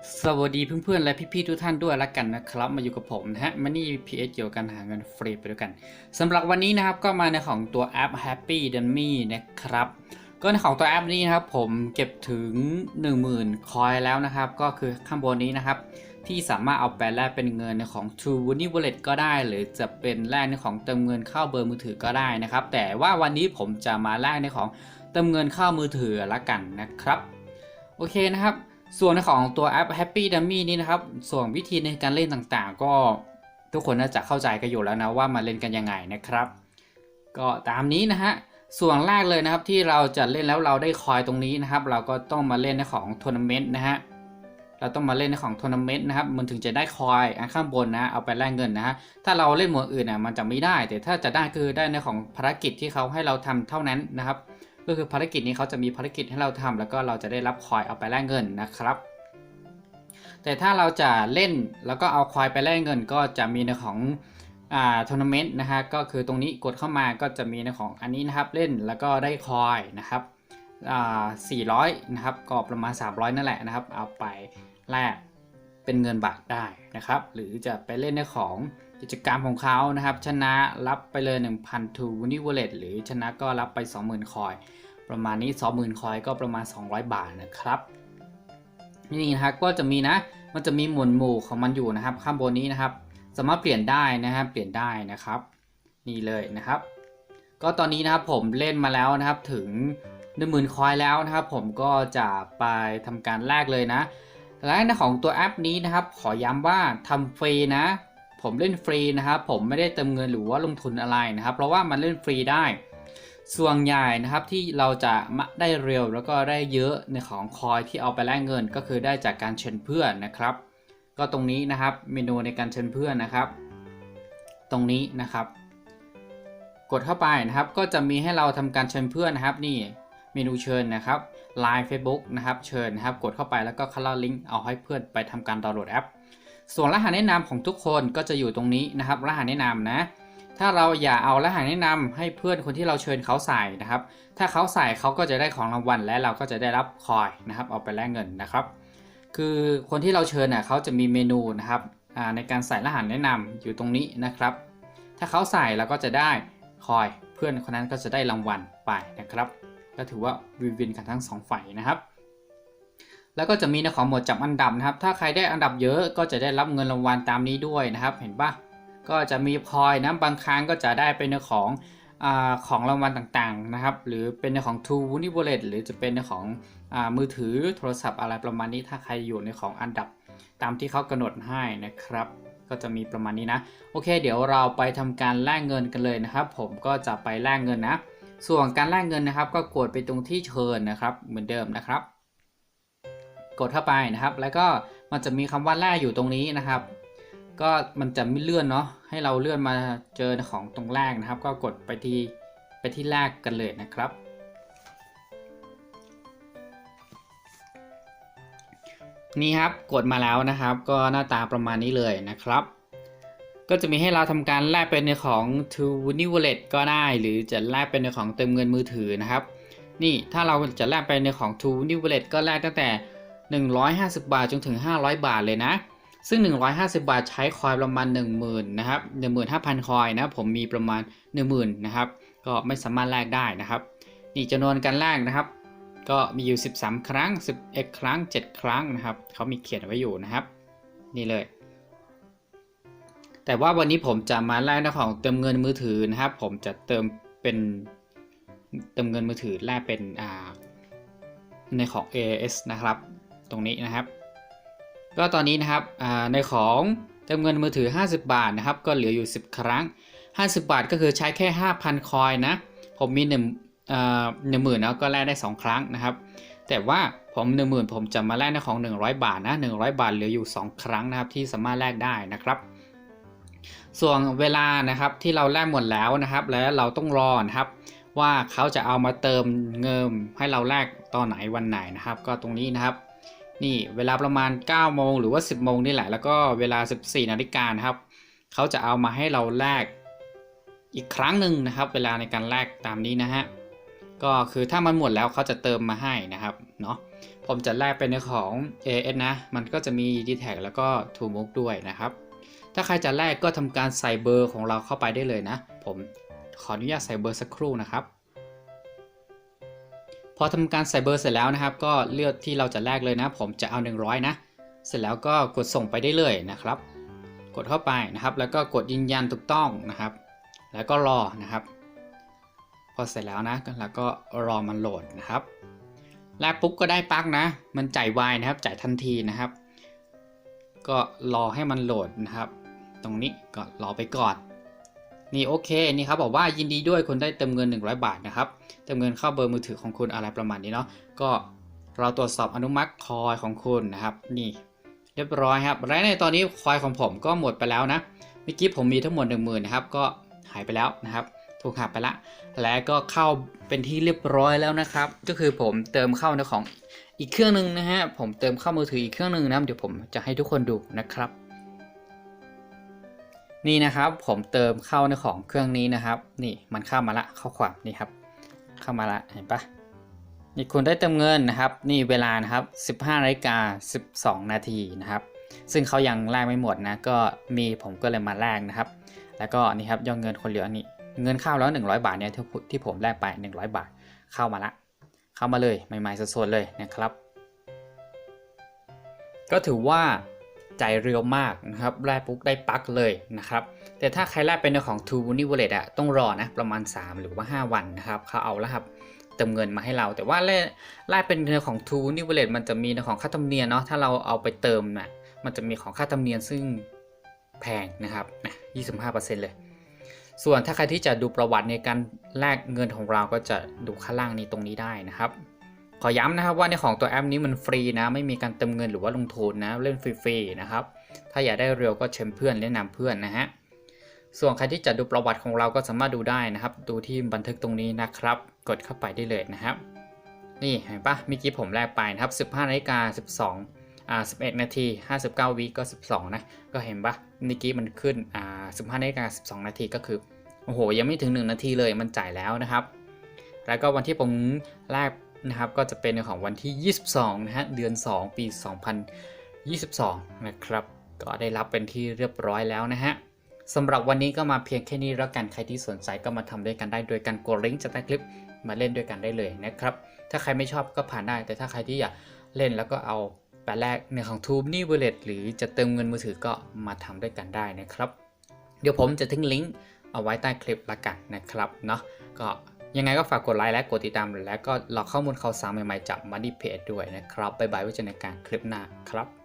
สวัสดีเพื่อนๆและพี่ๆทุกท่านด้วยละกันนะครับ มาอยู่กับผมนะฮะมันนี่ PS เกี่ยวกับการหาเงินฟรีไปด้วยกันสำหรับวันนี้นะครับก็มาในของตัวแอป Happy Dummy นะครับ ก็ในของตัวแอปนี้นะครับผมเก็บถึง 10,000 คอยแล้วนะครับ ก็คือข้างบนนี้นะครับ ที่สามารถเอาไปแลกเป็นเงินในของ True Money Wallet ก็ได้ หรือจะเป็นแลกในของเติมเงินเข้าเบอร์มือถือก็ได้นะครับ แต่ว่าวันนี้ผมจะมาแลกในของเติมเงินเข้ามือถือละกันนะครับ โอเคนะครับ ส่วนของตัวแอป Happy Dummy นี้นะครับ ส่วนวิธีในการเล่นต่างๆ ก็ทุกคนน่าจะเข้าใจกันอยู่แล้วนะว่ามาเล่นกันยังไงนะครับ ก็ตามนี้นะฮะ ส่วนแรกเลยนะครับที่เราจะเล่นแล้วเราได้คอยตรงนี้นะครับ เราก็ต้องมาเล่นในของทัวร์นาเมนต์นะฮะ เราต้องมาเล่นในของทัวร์นาเมนต์นะครับ มันถึงจะได้คอยอันข้างบนนะ เอาไปแลกเงินนะฮะ ถ้าเราเล่นหมวดอื่นน่ะมันจะไม่ได้ แต่ถ้าจะได้คือได้ในของภารกิจที่เขาให้เราทำเท่านั้นนะครับ ก็คือภารกิจนี้เขาจะมีภารกิจให้เราทำแล้วก็เราจะได้รับคอยเอาไปแลกเงินนะครับ แต่ถ้าเราจะเล่นแล้วก็เอาคอยไปแลกเงิน ก็จะมีในของอ่าทัวร์นาเมนต์นะฮะก็คือตรงนี้กดเข้ามาก็จะมีในของอันนี้นะครับเล่นแล้วก็ได้คอยนะครับอ่า400 นะครับก็ประมาณ 300 นั่นแหละนะครับ เอาไปแลกเป็นเงินบาทได้นะครับ หรือจะไปเล่นในของ กิจกรรมของเขานะครับ ชนะรับไปเลย 1,000ทูนิวเลตหรือชนะก็รับไป 20,000 คอย ประมาณนี้ 20,000 คอยก็ประมาณ 200 บาทนะครับนี่นะครับก็จะมีนะ มันจะมีหมวดหมู่ของมันอยู่นะครับ ข้างบนนี้นะครับ สามารถเปลี่ยนได้นะครับ เปลี่ยนได้นะครับ นี่เลยนะครับ ก็ตอนนี้นะครับผมเล่นมาแล้วนะครับถึง10,000คอยแล้วนะครับ ผมก็จะไปทำการแลกเลยนะและในของตัวแอปนี้นะครับ ขอย้ำว่าทำฟรีนะ ผมเล่นฟรีนะครับ ผมไม่ได้เติมเงินหรือว่าลงทุนอะไรนะครับ เพราะว่ามันเล่นฟรีได้ส่วนใหญ่นะครับที่เราจะได้เร็วแล้วก็ได้เยอะในของคอยที่เอาไปแลกเงินก็คือได้จากการเชิญเพื่อนนะครับ ก็ตรงนี้นะครับเมนูในการเชิญเพื่อนนะครับ ตรงนี้นะครับ กดเข้าไปนะครับก็จะมีให้เราทำการเชิญเพื่อนนะครับ นี่เมนูเชิญนะครับ Line Facebook นะครับเชิญนะครับ กดเข้าไปแล้วก็คัลเลอร์ลิงก์เอาให้เพื่อนไปทำการดาวน์โหลดแอป ส่วนรหัสแนะนำของทุกคนก็จะอยู่ตรงนี้นะครับ รหัสแนะนำนะ ถ้าเราอย่าเอารหัสแนะนำให้เพื่อนคนที่เราเชิญเขาใส่นะครับ ถ้าเขาใส่เขาก็จะได้ของรางวัลและเราก็จะได้รับคอยนะครับ เอาไปแลกเงินนะครับ คือคนที่เราเชิญน่ะเขาจะมีเมนูนะครับในการใส่รหัสแนะนำอยู่ตรงนี้นะครับ ถ้าเขาใส่เราก็จะได้คอย เพื่อนคนนั้นก็จะได้รางวัลไปนะครับ ก็ถือว่าวินวินกันทั้งสองฝ่ายนะครับ แล้วก็จะมีในของหมวดจับอันดับนะครับ ถ้าใครได้อันดับเยอะก็จะได้รับเงินรางวัลตามนี้ด้วยนะครับ เห็นปะก็จะมีพลอยนะบางครั้งก็จะได้เป็นในของอของรางวัลต่างๆนะครับ หรือเป็นในของ True w o o d y Wallet หรือจะเป็นในของอมือถือโทรศัพท์อะไรประมาณนี้ ถ้าใครอยู่ในของอันดับตามที่เขากำหนดให้นะครับ ก็จะมีประมาณนี้นะ โอเค เดี๋ยวเราไปทำการแลกเงินกันเลยนะครับ ผมก็จะไปแลกเงินนะ ส่วนการแลกเงินนะครับ ก็กดไปตรงที่เชิญนะครับ เหมือนเดิมนะครับ กดเข้าไปนะครับ แล้วก็มันจะมีคำว่าแลกอยู่ตรงนี้นะครับ ก็มันจะไม่เลื่อนเนาะให้เราเลื่อนมาเจอของตรงแรกนะครับ ก็กดไปที่ไปที่แรกกันเลยนะครับ นี่ครับกดมาแล้วนะครับ ก็หน้าตาประมาณนี้เลยนะครับ ก็จะมีให้เราทำการแลกเป็นในของ True w o o d y Wallet ก็ได้ หรือจะแลกเป็นในของเติมเงินมือถือนะครับนี่ถ้าเราจะแลกเป็นในของ True w o o d y Wallet ก็แลกตั้งแต่ 150 บาทจนถึง 500 บาทเลยนะ ซึ่ง 150 บาทใช้คอยประมาณ 10,000นะครับ15,000 คอยนะผมมีประมาณ 10,000นะครับก็ไม่สามารถแลกได้นะครับ นี่จำนวนการแลกนะครับ ก็มีอยู่ 13 ครั้ง 11 ครั้ง 7 ครั้งนะครับเขามีเขียนไว้อยู่นะครับ นี่เลย แต่ว่าวันนี้ผมจะมาแลกในของเติมเงินมือถือนะครับ ผมจะเติมเป็นเติมเงินมือถือแลกเป็นในของ AS นะครับ ตรงนี้นะครับ ก็ตอนนี้นะครับในของเติมเงินมือถือ 50 บาทนะครับ ก็เหลืออยู่ 10 ครั้ง 50 บาทก็คือใช้แค่ 5,000 คอยนะ ผมมี1หนึ่งหมื่นแล้วก็แลกได้ 2 ครั้งนะครับ แต่ว่าผม1 0,000 ผมจะมาแลกในของ 100 บาทนะ 100 บาทเหลืออยู่ 2 ครั้งนะครับที่สามารถแลกได้นะครับส่วนเวลานะครับที่เราแลกหมดแล้วนะครับ แล้วเราต้องรอนะครับ ว่าเขาจะเอามาเติมเงินให้เราแลกตอนไหนวันไหนนะครับ ก็ตรงนี้นะครับ นี่เวลาประมาณ 9 โมงหรือว่า 10 โมงนี่แหละ แล้วก็เวลา 14 นาฬิกานะครับ เขาจะเอามาให้เราแลกอีกครั้งหนึ่งนะครับ เวลาในการแลกตามนี้นะฮะ ก็คือถ้ามันหมดแล้วเขาจะเติมมาให้นะครับ เนาะ ผมจะแลกเป็นในของ AS นะ มันก็จะมี d t แทแล้วก็ t o m o o k ด้วยนะครับ ถ้าใครจะแลกก็ทำการใส่เบอร์ของเราเข้าไปได้เลยนะ ผมขออนุญาตใส่เบอร์สักครู่นะครับ พอทำการใส่เบอร์เสร็จแล้วนะครับ ก็เลือกที่เราจะแลกเลยนะ ผมจะเอา 100 นะ เสร็จแล้วก็กดส่งไปได้เลยนะครับ กดเข้าไปนะครับ แล้วก็กดยืนยันถูกต้องนะครับ แล้วก็รอนะครับ พอเสร็จแล้วนะแล้วก็รอมันโหลดนะครับแลกปุ๊บก็ได้ปักนะ มันจ่ายไวนะครับ จ่ายทันทีนะครับ ก็รอให้มันโหลดนะครับ ตรงนี้ก็รอไปก่อน นี่โอเคนี่ครับบอกว่ายินดีด้วยคุณได้เติมเงิน 100 บาทนะครับ เติมเงินเข้าเบอร์มือถือของคุณอะไรประมาณนี้เนาะก็เราตรวจสอบอนุมัติคอยของคุณนะครับ นี่เรียบร้อยครับและในตอนนี้คอยของผมก็หมดไปแล้วนะเมื่อกี้ผมมีทั้งหมด1 0,000นะครับก็หายไปแล้วนะครับ ถูกหักไปละ และก็เข้าเป็นที่เรียบร้อยแล้วนะครับ ก็คือผมเติมเข้าในของอีกเครื่องหนึ่งนะฮะผมเติมเข้ามือถืออีกเครื่องหนึ่งนะเดี๋ยวผมจะให้ทุกคนดูนะครับ นี่นะครับผมเติมเข้าในของเครื่องนี้นะครับ นี่มันเข้ามาละข้อความนี่ครับ เข้ามาละเห็นปะนี่คุณได้เติมเงินนะครับ นี่เวลานะครับ 15นาฬิกา12 นาทีนะครับ ซึ่งเขายังแลกไม่หมดนะก็มีผมก็เลยมาแลกนะครับ แล้วก็นี่ครับยอดเงินคนเหลือนี่เงินเข้าแล้ว 100 บาทเนี่ยที่ที่ผมแลกไป 100 บาทเข้ามาละเข้ามาเลยใหม่ๆสดๆเลยนะครับ ก็ถือว่า ใจเร็วมากนะครับแลกปุ๊บได้ปักเลยนะครับ แต่ถ้าใครแลกเป็นของ t o m o n e y Wallet อะต้องรอนะประมาณ 3 หรือว่า 5 วันนะครับเขาเอาแล้วครับเติมเงินมาให้เรา แต่ว่าแลกแลกเป็นในของ t o m o n e y Wallet มันจะมีในของค่าธรรมเนียมเนาะถ้าเราเอาไปเติมน่ะมันจะมีของค่าธรรมเนียมซึ่งแพงนะครับนะ25%เลยส่วนถ้าใครที่จะดูประวัติในการแลกเงินของเราก็จะดูข้างล่างนี้ตรงนี้ได้นะครับ ขอย้ำนะครับว่าในของตัวแอปนี้มันฟรีนะ ไม่มีการเติมเงินหรือว่าลงทุนนะเล่นฟรีๆนะครับ ถ้าอยากได้เร็วก็เชิญเพื่อนแนะนำเพื่อนนะฮะส่วนใครที่จะดูประวัติของเราก็สามารถดูได้นะครับ ดูที่บันทึกตรงนี้นะครับ กดเข้าไปได้เลยนะครับ นี่เห็นปะเมื่อกี้ผมแลกไปนะครับ 15นาฬิกา12อ่า11 นาที 59วิก็ 12 นะ ก็เห็นปะเมื่อกี้มันขึ้นอ่า15นาฬิกา12 นาทีก็คือโอ้โหยังไม่ถึง 1 นาทีเลยมันจ่ายแล้วนะครับ แล้วก็วันที่ผมแลก นะครับก็จะเป็นในของวันที่ 22 นะฮะเดือน 2 ปี 2022 นะครับ ก็ได้รับเป็นที่เรียบร้อยแล้วนะฮะสำหรับวันนี้ก็มาเพียงแค่นี้แล้วกันใครที่สนใจก็มาทำด้วยกันได้โดยการกดลิงก์จากใต้คลิปมาเล่นด้วยกันได้เลยนะครับ ถ้าใครไม่ชอบก็ผ่านได้ แต่ถ้าใครที่อยากเล่นแล้วก็เอาแปลแรกในของ t u b e นี่ Wallet หรือจะเติมเงินมือถือก็มาทำด้วยกันได้นะครับ เดี๋ยวผมจะทิ้งลิงก์เอาไว้ใต้คลิปละกันนะครับเนาะก็ ยังไงก็ฝากกดไลค์และกดติดตาม และก็รอข้อมูลข่าวสารใหม่ๆจาก Money Page ด้วยนะครับ บ๊ายบายไว้เจอกันในการคลิปหน้าครับ